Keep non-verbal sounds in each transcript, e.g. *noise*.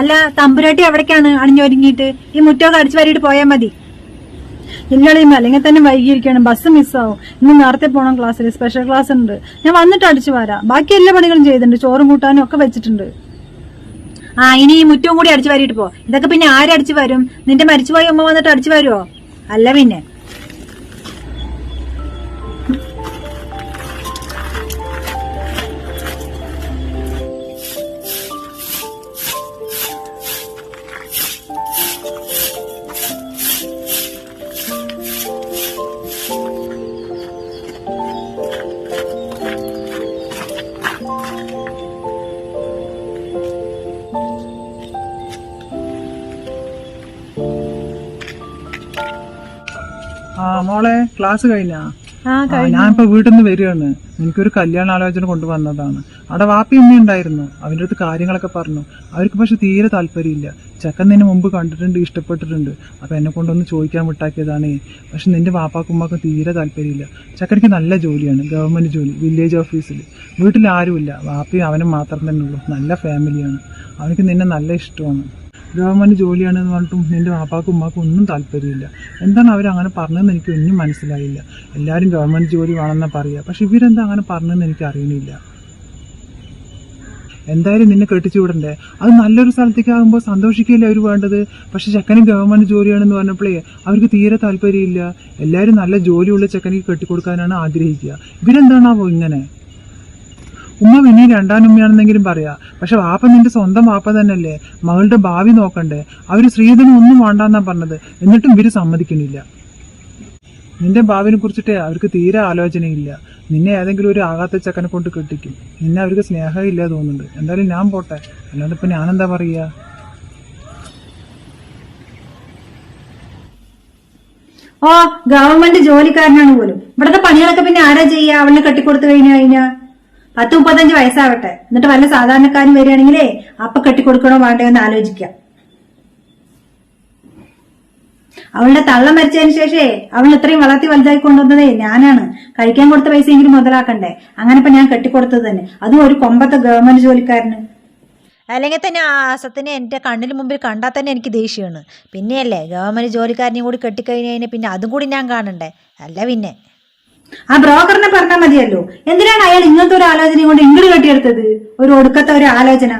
അല്ല തമ്പുരാട്ടി എവിടേക്കാണ് അണിഞ്ഞൊരുങ്ങിയിട്ട്. ഈ മുറ്റമൊക്കെ അടിച്ചു വരിയിട്ട് പോയാൽ മതി. ഇല്ലളിയുമ്പോ അല്ലെങ്കിൽ തന്നെ വൈകിയിരിക്കണം ബസ് മിസ്സാവും. ഇന്ന് നേരത്തെ പോകണം ക്ലാസ്സിൽ സ്പെഷ്യൽ ക്ലാസ് ഉണ്ട്. ഞാൻ വന്നിട്ട് അടിച്ചു വരാം. ബാക്കി എല്ലാ പണികളും ചെയ്തിട്ടുണ്ട്. ചോറും കൂട്ടാനും ഒക്കെ വെച്ചിട്ടുണ്ട്. ആ ഇനി ഈ മുറ്റവും കൂടി അടിച്ചു വാരിയിട്ട് പോ. ഇതൊക്കെ പിന്നെ ആരടിച്ചു വരും? നിന്റെ മരിച്ചുപോയ ഉമ്മ വന്നിട്ട് അടിച്ചു വരുമോ അല്ല പിന്നെ. മോളെ ക്ലാസ് കഴിഞ്ഞാ? ഞാനിപ്പോ വീട്ടിൽ നിന്ന് വരികയാണ്. എനിക്കൊരു കല്യാണ ആലോചന കൊണ്ടുവന്നതാണ്. അവിടെ വാപ്പി ഉമ്മ ഉണ്ടായിരുന്നു. അവന്റെ അടുത്ത് കാര്യങ്ങളൊക്കെ പറഞ്ഞു. അവർക്ക് പക്ഷെ തീരെ താല്പര്യമില്ല. ചെക്കൻ നിന്നെ മുമ്പ് കണ്ടിട്ടുണ്ട് ഇഷ്ടപ്പെട്ടിട്ടുണ്ട്. അപ്പൊ എന്നെ കൊണ്ടൊന്ന് ചോദിക്കാൻ വിട്ടാക്കിയതാണ്. പക്ഷെ നിന്റെ വാപ്പാക്കും ഉമ്മാക്കും തീരെ താല്പര്യമില്ല. ചെക്കനിക്ക് നല്ല ജോലിയാണ് ഗവൺമെന്റ് ജോലി വില്ലേജ് ഓഫീസിൽ. വീട്ടിൽ ആരുമില്ല വാപ്പയും അവനും മാത്രം തന്നെ ഉള്ളൂ. നല്ല ഫാമിലിയാണ്. അവനക്ക് നിന്നെ നല്ല ഇഷ്ടമാണ്. ഗവൺമെന്റ് ജോലിയാണെന്ന് പറഞ്ഞിട്ടും എന്റെ വാപ്പാക്കും ഉമ്മാക്കും ഒന്നും താല്പര്യമില്ല. എന്താണ് അവരങ്ങനെ പറഞ്ഞതെന്ന് എനിക്ക് ഒന്നും മനസ്സിലായില്ല. എല്ലാവരും ഗവൺമെന്റ് ജോലി വേണമെന്നാണ് പറയുക പക്ഷെ ഇവരെന്താ അങ്ങനെ പറഞ്ഞതെന്ന് എനിക്ക് അറിയണില്ല. എന്തായാലും നിന്നെ കെട്ടിച്ചു വിടണ്ടേ? അത് നല്ലൊരു സ്ഥലത്തേക്ക് ആകുമ്പോൾ സന്തോഷിക്കുകയല്ലേ അവർ വേണ്ടത്? പക്ഷെ ചെക്കന് ഗവൺമെന്റ് ജോലിയാണെന്ന് പറഞ്ഞപ്പോഴേ അവർക്ക് തീരെ താല്പര്യമില്ല. എല്ലാവരും നല്ല ജോലിയുള്ള ചെക്കനിക്ക് കെട്ടിക്കൊടുക്കാനാണ് ആഗ്രഹിക്കുക. ഇവരെന്താണാവോ ഇങ്ങനെ? ഉമ്മ പിന്നെ രണ്ടാം ഉമ്മയാണെന്നെങ്കിലും പറയാ. പക്ഷെ വാപ്പ നിന്റെ സ്വന്തം വാപ്പ തന്നെയല്ലേ? മകളുടെ ഭാവി നോക്കണ്ടേ? അവർ സ്ത്രീധനം ഒന്നും വേണ്ടാന്നാ പറഞ്ഞത്. എന്നിട്ടും ഇവർ സമ്മതിക്കണില്ല നിന്റെ ഭാവിനെ കുറിച്ചിട്ട് അവർക്ക് തീരെ ആലോചനയില്ല. നിന്നെ ഏതെങ്കിലും ഒരു ആകാത്ത ചക്കനെ കൊണ്ട് കെട്ടിക്കും. നിന്നെ അവർക്ക് സ്നേഹമില്ല തോന്നുന്നുണ്ട്. എന്തായാലും ഞാൻ പോട്ടെ. അല്ലാണ്ട് ഇപ്പൊ ഞാനെന്താ പറയാ? ഓ ഗവൺമെന്റ് ജോലിക്കാരനാണ് പോലും. ഇവിടുത്തെ പണികളൊക്കെ പിന്നെ ആരാ ചെയ്യുക അവളിനെ കെട്ടിക്കൊടുത്തു കഴിഞ്ഞു കഴിഞ്ഞാ? പത്ത് മുപ്പത്തഞ്ച് വയസ്സാവട്ടെ. എന്നിട്ട് വല്ല സാധാരണക്കാരും വരികയാണെങ്കിലേ അപ്പ കെട്ടിക്കൊടുക്കണോ വേണ്ടോ എന്ന് ആലോചിക്കാം. അവളുടെ തള്ളം മരിച്ചതിന് ശേഷേ അവൾ ഇത്രയും വളർത്തി വലുതായി കൊണ്ടുവന്നതേ ഞാനാണ്. കഴിക്കാൻ കൊടുത്ത പൈസ എങ്കിലും മുതലാക്കണ്ടേ? അങ്ങനെ ഇപ്പൊ ഞാൻ കെട്ടിക്കൊടുത്തത് തന്നെ. അതും ഒരു കൊമ്പത്തെ ഗവൺമെന്റ് ജോലിക്കാരന്. അല്ലെങ്കിൽ തന്നെ ആ ആസത്തിനെ എന്റെ കണ്ണിന് മുമ്പിൽ കണ്ടാൽ തന്നെ എനിക്ക് ദേഷ്യമാണ് പിന്നെയല്ലേ ഗവൺമെന്റ് ജോലിക്കാരനെയും കൂടി കെട്ടിക്കഴിഞ്ഞ് കഴിഞ്ഞാൽ പിന്നെ അതും കൂടി ഞാൻ കാണണ്ടേ? അല്ല പിന്നെ. ആ ബ്രോക്കറിനെ പറഞ്ഞാൽ മതിയല്ലോ. എന്തിനാണ് അയാൾ ഇങ്ങനത്തെ ഒരു ആലോചനയും കൊണ്ട് ഇങ്ങോട്ട് കെട്ടിയെടുത്തത്? ഒരു ഒടുക്കത്തെ ഒരു ആലോചന.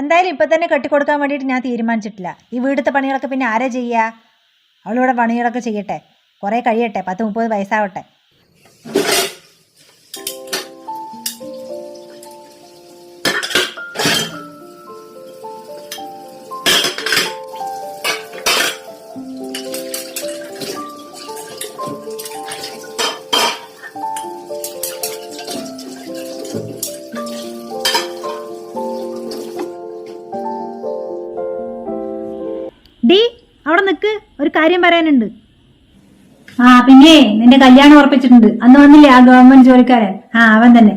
എന്തായാലും ഇപ്പൊ തന്നെ കെട്ടിക്കൊടുക്കാൻ വേണ്ടിയിട്ട് ഞാൻ തീരുമാനിച്ചിട്ടില്ല. ഈ വീടത്തെ പണികളൊക്കെ പിന്നെ ആരാ ചെയ്യുക അവളിവിടെ പണികളൊക്കെ ചെയ്യട്ടെ. കുറേ കഴിയട്ടെ. പത്ത് മുപ്പത് വയസ്സാവട്ടെ. കാര്യം പറയാനുണ്ട്. ആ പിന്നെ നിന്റെ കല്യാണം ഉറപ്പിച്ചിട്ടുണ്ട്. അന്ന് വന്നില്ലേ ആ ഗവൺമെന്റ് ജോലിക്കാരൻ? ആ അവൻ തന്നെ.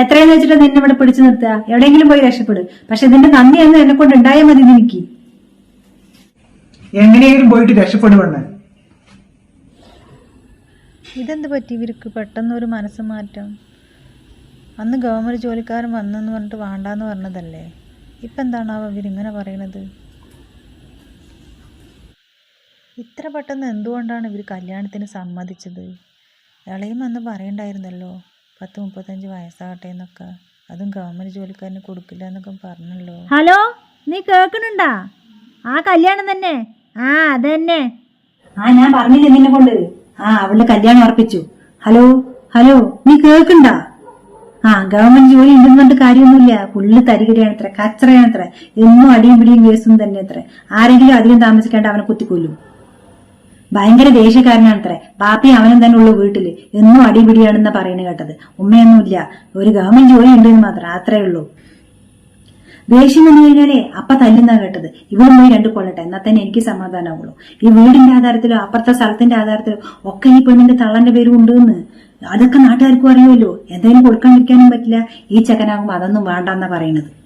എത്രയെന്ന് വെച്ചിട്ട് നിന്നെ ഇവിടെ പിടിച്ചു നിർത്തുക? എവിടെയെങ്കിലും പോയി രക്ഷപ്പെടും. പക്ഷെ നിന്റെ നന്ദി എന്ന് എന്നെ കൊണ്ട് ഉണ്ടായാൽ മതി നിനക്ക്. എങ്ങനെയെങ്കിലും പോയിട്ട് രക്ഷപ്പെടുവണ്ണേ. ഇതെന്ത് പറ്റി ഇവർക്ക് പെട്ടെന്ന് ഒരു മനസ്സ് മാറ്റം? അന്ന് ഗവൺമെന്റ് ജോലിക്കാരൻ വന്നെന്ന് പറഞ്ഞിട്ട് വേണ്ടാന്ന് പറഞ്ഞതല്ലേ? ഇപ്പൊ എന്താണ് അവർ ഇവരിങ്ങനെ പറയണത്? ഇത്ര പെട്ടെന്ന് എന്തുകൊണ്ടാണ് ഇവർ കല്യാണത്തിന് സമ്മതിച്ചത്? ഇളയും അന്ന് പറയണ്ടായിരുന്നല്ലോ പത്ത് മുപ്പത്തഞ്ച് വയസ്സാകട്ടെ എന്നൊക്കെ. അതും ഗവൺമെന്റ് ജോലിക്കാരന് കൊടുക്കില്ല എന്നൊക്കെ പറഞ്ഞല്ലോ. ഹലോ നീ കേൾക്കണുണ്ടാ ആ കല്യാണം തന്നെ. ആ അതന്നെ. ആ ഞാൻ പറഞ്ഞില്ലേ നിന്നെ കൊണ്ട്? ആ അവളുടെ കല്യാണം ഉറപ്പിച്ചു. ഹലോ ഹലോ നീ കേൾക്കണ്ട ആ ഗവൺമെന്റ് ജോലി ഉണ്ടെന്ന് പറഞ്ഞിട്ട് കാര്യമൊന്നുമില്ല. പുള്ളി തരികിടയാണ് അത്ര കച്ചറയാണ് അത്ര എന്നും അടിയും പിടിയും കേസും തന്നെ അത്ര ആരെങ്കിലും അധികം താമസിക്കാണ്ട് അവനെ കുത്തിക്കൊല്ലും. ഭയങ്കര ദേഷ്യക്കാരനാണത്രേ. ബാപ്പി അവനും തന്നെ ഉള്ളു വീട്ടിൽ. എന്നും അടിപിടിയാണെന്നാ പറയുന്നത് കേട്ടത്. ഉമ്മയൊന്നുമില്ല. ഒരു ഗവൺമെന്റ് ജോലി ഉണ്ടെന്ന് മാത്രം. അത്രേ ഉള്ളൂ. ദേഷ്യം വന്നു കഴിഞ്ഞാലേ അപ്പ തല്ലുന്ന കേട്ടത്. ഇവിടെ പോയി രണ്ടു കൊള്ളട്ടെ എന്നാൽ തന്നെ എനിക്ക് സമാധാനമാവുള്ളൂ ഈ വീടിന്റെ ആധാരത്തിലോ അപ്പുറത്തെ സ്ഥലത്തിന്റെ ആധാരത്തിലോ ഒക്കെ ഈ പെണ്ണിന്റെ തള്ളന്റെ പേരും ഉണ്ടെന്ന്. അതൊക്കെ നാട്ടുകാർക്കും അറിയുമല്ലോ. എന്തായാലും കൊടുക്കാണ്ടിരിക്കാനും പറ്റില്ല. ഈ ചക്കനാകുമ്പോൾ അതൊന്നും വേണ്ടെന്നാ പറയണത്.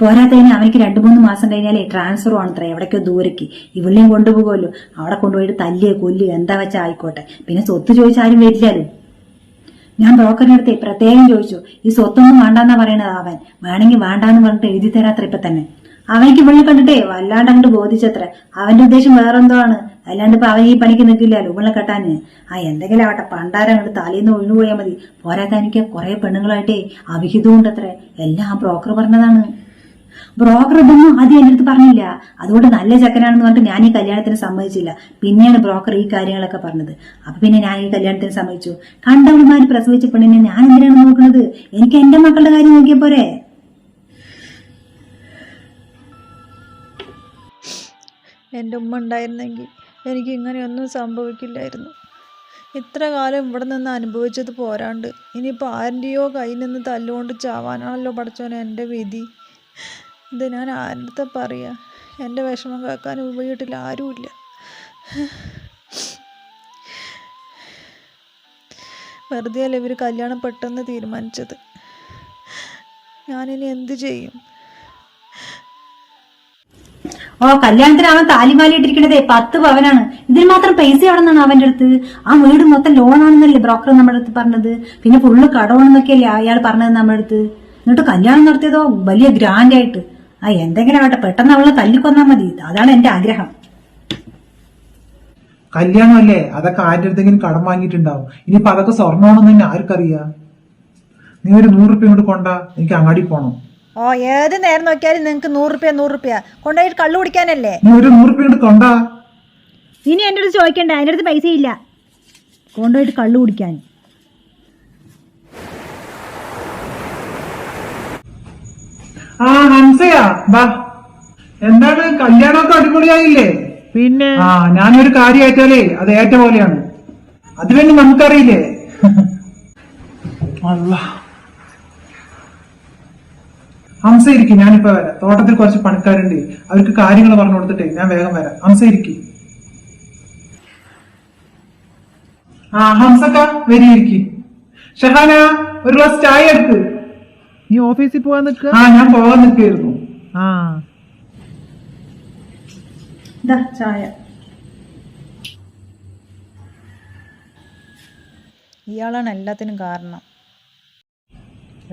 പോരാത്തതിന് അവനിക്ക് രണ്ടു മൂന്ന് മാസം കഴിഞ്ഞാലേ ട്രാൻസ്ഫർ ആണത്രേ എവിടേക്കോ ദൂരേക്ക്. ഇവിടെയും കൊണ്ടുപോകുമല്ലോ. അവിടെ കൊണ്ടുപോയിട്ട് തല്ലിയോ കൊല്ലിയോ എന്താ വെച്ചാൽ ആയിക്കോട്ടെ. പിന്നെ സ്വത്ത് ചോദിച്ചാൽ ആരും വരില്ലല്ലോ. ഞാൻ ബ്രോക്കറിന്റെ അടുത്ത് പ്രത്യേകം ചോദിച്ചു ഈ സ്വത്തൊന്നും വേണ്ടാന്നാ പറയണത് അവൻ. വേണമെങ്കിൽ വേണ്ടാന്ന് പറഞ്ഞിട്ട് എഴുതി തരാത്ര ഇപ്പൊ തന്നെ. അവനിക്ക് ഇവളെ കണ്ടിട്ടേ വല്ലാണ്ട് അങ്ങോട്ട് ബോധിച്ചത്ര. അവന്റെ ഉദ്ദേശം വേറെന്തോ ആണ് അല്ലാണ്ട് ഇപ്പൊ അവൻ ഈ പണിക്ക് നിൽക്കില്ലല്ലോ ഇവളെ കെട്ടാന്. ആ എന്തെങ്കിലും ആവട്ടെ. പണ്ടാരം അങ്ങോട്ട് തലേന്ന് ഒഴിഞ്ഞു പോയാൽ മതി. പോരാത്ത എനിക്ക് കുറെ പെണ്ണുങ്ങളായിട്ടേ അവിഹിതവും അത്ര എല്ലാം ആ ബ്രോക്കർ പറഞ്ഞതാണ്. ബ്രോക്കർ ഇതൊന്നും ആദ്യം എന്റെ അടുത്ത് പറഞ്ഞില്ല. അതുകൊണ്ട് നല്ല ചക്കനാണെന്ന് പറഞ്ഞിട്ട് ഞാൻ ഈ കല്യാണത്തിന് സമ്മതിച്ചില്ല. പിന്നെയാണ് ബ്രോക്കർ ഈ കാര്യങ്ങളൊക്കെ പറഞ്ഞത്. അപ്പൊ പിന്നെ ഞാൻ ഈ കല്യാണത്തിന് സമ്മതിച്ചു. കണ്ടവന്മാർ പ്രസവിച്ച പെണ്ണിനെ ഞാൻ എന്തിനാണ് നോക്കുന്നത്? എനിക്ക് എന്റെ മക്കളുടെ കാര്യം നോക്കിയ പോരെ? ഉമ്മ ഉണ്ടായിരുന്നെങ്കിൽ എനിക്ക് ഇങ്ങനെയൊന്നും സംഭവിക്കില്ലായിരുന്നു. ഇത്ര കാലം ഇവിടെ നിന്ന് അനുഭവിച്ചത് പോരാണ്ട്. ഇനിയിപ്പോൾ ആരുടെയോ കയ്യിൽ നിന്ന് തല്ലുകൊണ്ട് ചാവാനാണല്ലോ പഠിച്ചോനെ എന്റെ വിധി. ഇത് ഞാൻ ആരുടെ പറയുക എന്റെ വിഷമം കേൾക്കാൻ വീട്ടിൽ ആരുമില്ല. വെറുതെ അല്ല ഇവർ കല്യാണം പെട്ടെന്ന് തീരുമാനിച്ചത്? ഞാനിനി എന്ത് ചെയ്യും? ഓ കല്യാണത്തിന് അവൻ താലിമാലി ഇട്ടിരിക്കണതേ പത്ത് പവനാണ്. ഇതിന് മാത്രം പൈസ നിന്നാണ് അവന്റെ അടുത്ത്? ആ വീട് മൊത്തം ലോണാണെന്നല്ലേ ബ്രോക്കർ നമ്മുടെ അടുത്ത് പറഞ്ഞത്? പിന്നെ ഫുള്ള് കടമാണെന്നൊക്കെയല്ലേ അയാൾ പറഞ്ഞത് നമ്മുടെ അടുത്ത്? എന്നിട്ട് കല്യാണം നടത്തിയതോ? വലിയ ഗ്രാൻഡ് ആയിട്ട്. ആ എന്തെങ്കിലും ആവട്ടെ പെട്ടെന്ന് അവളെ തല്ലിക്കൊന്നാ മതി. അതാണ് എന്റെ ആഗ്രഹം. കല്യാണമല്ലേ? അതൊക്കെ ആരുടെ അടുത്തെങ്കിലും കടം വാങ്ങിയിട്ടുണ്ടാവും. ഇനിയിപ്പോ അതൊക്കെ സ്വർണമാണെന്ന് തന്നെ ആർക്കറിയാ? നീ ഒരു നൂറ് റുപ്യ കൊണ്ട് കൊണ്ട എനിക്ക് അങ്ങാടി പോണം. ഓ ഏത് നേരം നോക്കിയാലും നിങ്ങൾക്ക് നൂറ് റുപ്യ നൂറ് റുപ്യ. കൊണ്ടുപോയിട്ട് കള്ളു കുടിക്കാനല്ലേ? നീ ഒരു നൂറ് റുപ്യ കൊണ്ട് കൊണ്ടാ. ഇനി എന്റെ അടുത്ത് ചോദിക്കണ്ട എന്റെ അടുത്ത് പൈസ ഇല്ല കൊണ്ടുപോയിട്ട് കള്ളു കുടിക്കാൻ. ആ ഹംസയാ ബാ. എന്താണ്? കല്യാണമൊക്കെ അടിപൊളിയായില്ലേ? പിന്നെ? ആ ഞാനൊരു കാര്യം ഏറ്റാലേ അത് ഏറ്റ പോലെയാണ്. അത് വേണ്ടി നമുക്കറിയില്ലേ? *laughs* അല്ല ഹംസ ഇരിക്കും ഞാനിപ്പോ വരാം. തോട്ടത്തിൽ കുറച്ച് പണിക്കാരുണ്ട്. അവർക്ക് കാര്യങ്ങൾ പറഞ്ഞു കൊടുത്തിട്ടേ ഞാൻ വേഗം വരാം. ഹംസ ഇരിക്കും. ആ ഹംസക്ക വരിയിരിക്കും ഷഹാന ഒരു ഗ്ലാസ് ചായ എടുക്ക്. നീ ഓഫീസിൽ പോവാൻ നിൽക്കുക? ആ ഞാൻ പോകാൻ നിൽക്കായിരുന്നു ആ. ദാ ചായ. ഇയാളാണ് എല്ലാത്തിനും കാരണം.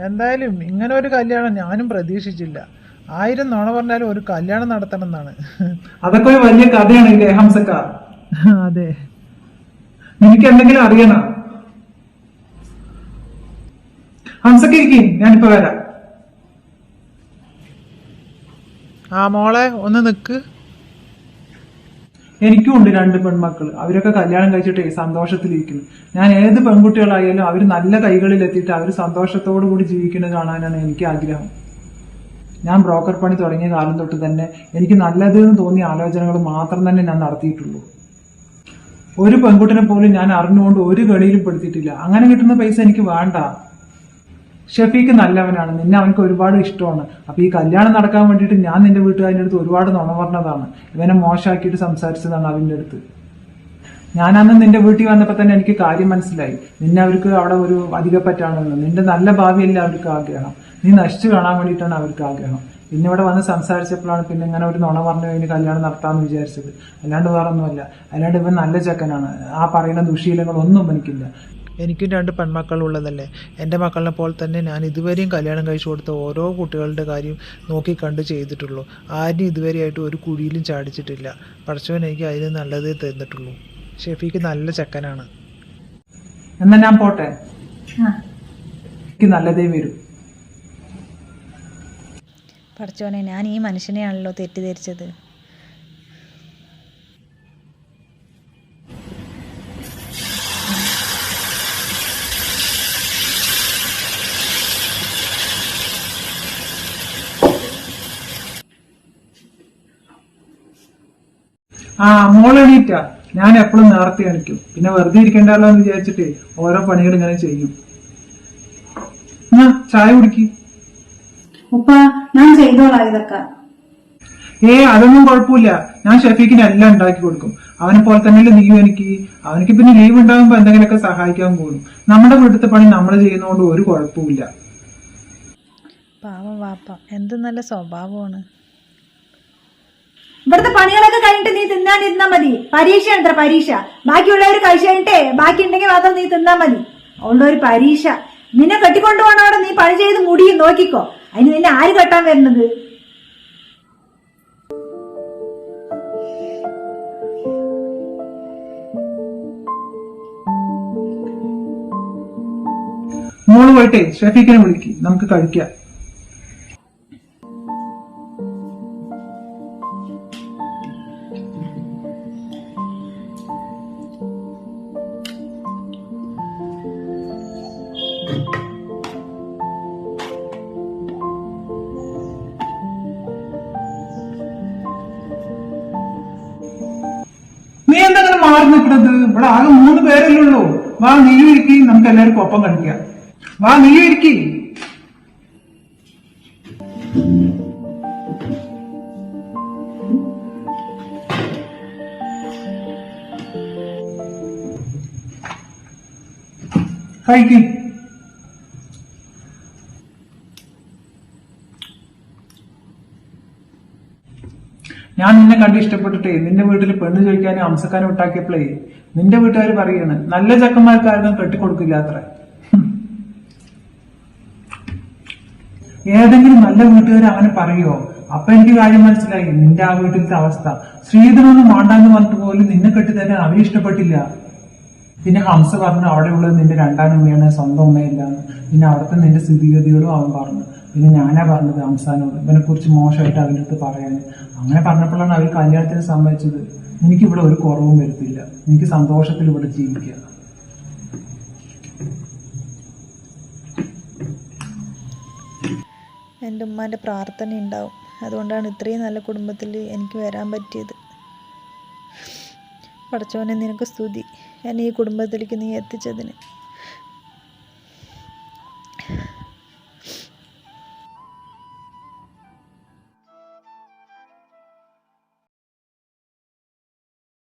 എന്തായാലും ഇങ്ങനെ ഒരു കല്യാണം ഞാനും പ്രതീക്ഷിച്ചില്ല. ആയിരം നോണ പറഞ്ഞാലും ഒരു കല്യാണം നടത്തണം എന്നാണ് അതൊക്കെ ഒരു വലിയ കഥയാണ് അതെ. നിനക്ക് എന്തെങ്കിലും അറിയണം? ഹംസക്ക ഇരിക്കും ഞാനിപ്പോ വരാം. ആ മോളെ ഒന്ന് നിക്ക്. എനിക്കും ഉണ്ട് രണ്ട് പെൺമക്കൾ അവരൊക്കെ കല്യാണം കഴിച്ചിട്ടേ സന്തോഷത്തിലിരിക്കുന്നു. ഞാൻ ഏത് പെൺകുട്ടികളായാലും അവർ നല്ല കൈകളിൽ എത്തിയിട്ട് അവർ സന്തോഷത്തോടു കൂടി ജീവിക്കുന്നത് കാണാനാണ് എനിക്ക് ആഗ്രഹം. ഞാൻ ബ്രോക്കർ പണി തുടങ്ങിയ കാലം തൊട്ട് തന്നെ എനിക്ക് നല്ലത് എന്ന് തോന്നിയ ആലോചനകൾ മാത്രം തന്നെ ഞാൻ നടത്തിയിട്ടുള്ളൂ. ഒരു പെൺകുട്ടിനെ പോലും ഞാൻ അറിഞ്ഞുകൊണ്ട് ഒരു കളിയിലും പെടുത്തിയിട്ടില്ല. അങ്ങനെ കിട്ടുന്ന പൈസ എനിക്ക് വേണ്ട. ഷഫീക്ക് നല്ലവനാണ് നിന്നെ അവനക്ക് ഒരുപാട് ഇഷ്ടമാണ്. അപ്പൊ ഈ കല്യാണം നടക്കാൻ വേണ്ടിയിട്ട് ഞാൻ നിന്റെ വീട്ടുകാരന്റെ അടുത്ത് ഒരുപാട് നുണ പറഞ്ഞതാണ്. ഇവനെ മോശമാക്കിയിട്ട് സംസാരിച്ചതാണ് അവന്റെ അടുത്ത്. ഞാൻ അന്ന് നിന്റെ വീട്ടിൽ വന്നപ്പോൾ തന്നെ എനിക്ക് കാര്യം മനസ്സിലായി. നിന്നെ അവർക്ക് അവിടെ ഒരു അധിക പറ്റാണെന്ന് നിന്റെ നല്ല ഭാവിയല്ല അവർക്ക് ആഗ്രഹം. നീ നശിച്ചു കാണാൻ വേണ്ടിയിട്ടാണ് അവർക്ക് ആഗ്രഹം. പിന്നെ ഇവിടെ വന്ന് സംസാരിച്ചപ്പോഴാണ് പിന്നെ ഇങ്ങനെ ഒരു നുണ പറഞ്ഞു കഴിഞ്ഞ് കല്യാണം നടത്താമെന്ന് വിചാരിച്ചത്. അല്ലാണ്ട് വേറൊന്നുമല്ല. അല്ലാണ്ട് ഇവൻ നല്ല ചെക്കനാണ്. ആ പറയുന്ന ദുശീലങ്ങളൊന്നും എനിക്കില്ല. എനിക്കും രണ്ട് പെൺമക്കളുള്ളതല്ലേ എന്റെ മക്കളെ പോലെ തന്നെ ഞാൻ ഇതുവരെയും കല്യാണം കഴിച്ചു കൊടുത്ത ഓരോ കുട്ടികളുടെ കാര്യം നോക്കി കണ്ട് ചെയ്തിട്ടുള്ളൂ. ആരും ഇതുവരെയായിട്ട് ഒരു കുഴിയിലും ചാടിച്ചിട്ടില്ല. പഠിച്ചവൻ എനിക്ക് അതിന് നല്ലതേ തന്നിട്ടുള്ളൂ. ഷെഫിക്ക് നല്ല ചെക്കനാണ്. എന്നാ ഞാൻ പോട്ടെ? എനിക്ക് നല്ലതേ വരും. പഠിച്ചോനെ ഞാൻ ഈ മനുഷ്യനെയാണല്ലോ തെറ്റിദ്ധരിച്ചത്. ആ മോളെണീറ്റ ഞാൻ എപ്പോഴും നേരത്തെ എണിക്കും. പിന്നെ വെറുതെ ഇരിക്കണ്ടല്ലോ എന്ന് വിചാരിച്ചിട്ട് ഓരോ പണികൾ ഇങ്ങനെ ചെയ്യും. എന്നാ ചായ കുടിക്ക്. ഉപ്പ ഞാൻ ചെയ്തോളാം ഇതൊക്കെ. ഏ അതൊന്നും കുഴപ്പമില്ല. ഞാൻ ഷെഫീക്കിന് എല്ലാം ഉണ്ടാക്കി കൊടുക്കും. അവനെ പോലെ തന്നെയല്ലേ നീ എനിക്ക്. അവനക്ക് പിന്നെ ലീവ് ഉണ്ടാകുമ്പോ എന്തെങ്കിലുമൊക്കെ സഹായിക്കാൻ പോകും നമ്മുടെ വീട്ടിലത്തെ പണി നമ്മൾ ചെയ്യുന്നതുകൊണ്ട് ഒരു കുഴപ്പമില്ല പാവം വാപ്പ. എന്ത് നല്ല സ്വഭാവമാണ്. ഇവിടുത്തെ പണികളൊക്കെ കഴിഞ്ഞിട്ട് നീ തിന്നാനിരുന്നാ മതി. പരീക്ഷയാണ് ഇത്ര പരീക്ഷ. ബാക്കിയുള്ളവർ കഴിച്ചു കഴിഞ്ഞിട്ടേ ബാക്കി ഉണ്ടെങ്കിൽ മാത്രം നീ തിന്നാ മതി. അവളുടെ ഒരു പരീക്ഷ. നിന്നെ കെട്ടിക്കൊണ്ടു പോകണം അവിടെ നീ പണി ചെയ്ത് മുടിയും നോക്കിക്കോ. അതിന് നിന്നെ ആര് കെട്ടാൻ വരുന്നത് മോൾ പോയിട്ടേ ഷെഫീക്കിനെ വിളിക്ക്. നമുക്ക് കഴിക്കാം. മാറി നിൽക്കുന്നത് ഇവിടെ ആകെ മൂന്ന് പേരല്ലേ ഉള്ളൂ. വാ നീയും ഇരിക്കി. നമുക്ക് എല്ലാവർക്കും ഒപ്പം കളിക്കാം. വാ നീയും ഇരിക്കി. കഴിക്കും. ഞാൻ നിന്നെ കണ്ട് ഇഷ്ടപ്പെട്ടിട്ടേ നിന്റെ വീട്ടിൽ പെണ്ണ് ചോദിക്കാനും അംസക്കാനും ഉണ്ടാക്കിയപ്പോഴേ നിന്റെ വീട്ടുകാർ പറയാണ് നല്ല ചക്കന്മാർക്കാരും കെട്ടിക്കൊടുക്കില്ല അത്ര. ഏതെങ്കിലും നല്ല വീട്ടുകാർ അങ്ങനെ പറയോ? അപ്പൊ എനിക്ക് കാര്യം മനസ്സിലായി നിന്റെ ആ വീട്ടിലത്തെ അവസ്ഥ. ശ്രീധരൊന്നും മാണ്ടാന്ന് പറഞ്ഞിട്ട് പോലും നിന്നെ കെട്ടിത്തരാൻ അവർ ഇഷ്ടപ്പെട്ടില്ല. പിന്നെ ഹംസ പറഞ്ഞു അവിടെ ഉള്ളത് നിന്റെ രണ്ടാം ഉമ്മയാണ് സ്വന്തം ഉമ്മയില്ലാന്ന് പിന്നെ അവിടുത്തെ നിന്റെ സ്ഥിതിഗതികളും അവൻ പറഞ്ഞു. പിന്നെ ഞാനാ പറഞ്ഞത് ഹംസാനോട്. ഇവനെ കുറിച്ച് മോശമായിട്ട് അവന്റെ അടുത്ത് പറയാൻ അങ്ങനെ പറഞ്ഞപ്പോഴാണ് അവർ കല്യാണത്തിന് സമ്മതിച്ചത്. എനിക്കിവിടെ ഒരു കുറവും വരുത്തില്ല. എനിക്ക് സന്തോഷത്തിൽ ഇവിടെ ജീവിക്കുക. എന്റെ ഉമ്മാന്റെ പ്രാർത്ഥന ഉണ്ടാവും. അതുകൊണ്ടാണ് ഇത്രയും നല്ല കുടുംബത്തിൽ എനിക്ക് വരാൻ പറ്റിയത്. പഠിച്ചവനെ നിനക്ക് സ്തുതി. എന്നെ ഈ കുടുംബത്തിലേക്ക് നീ എത്തിച്ചതിന്.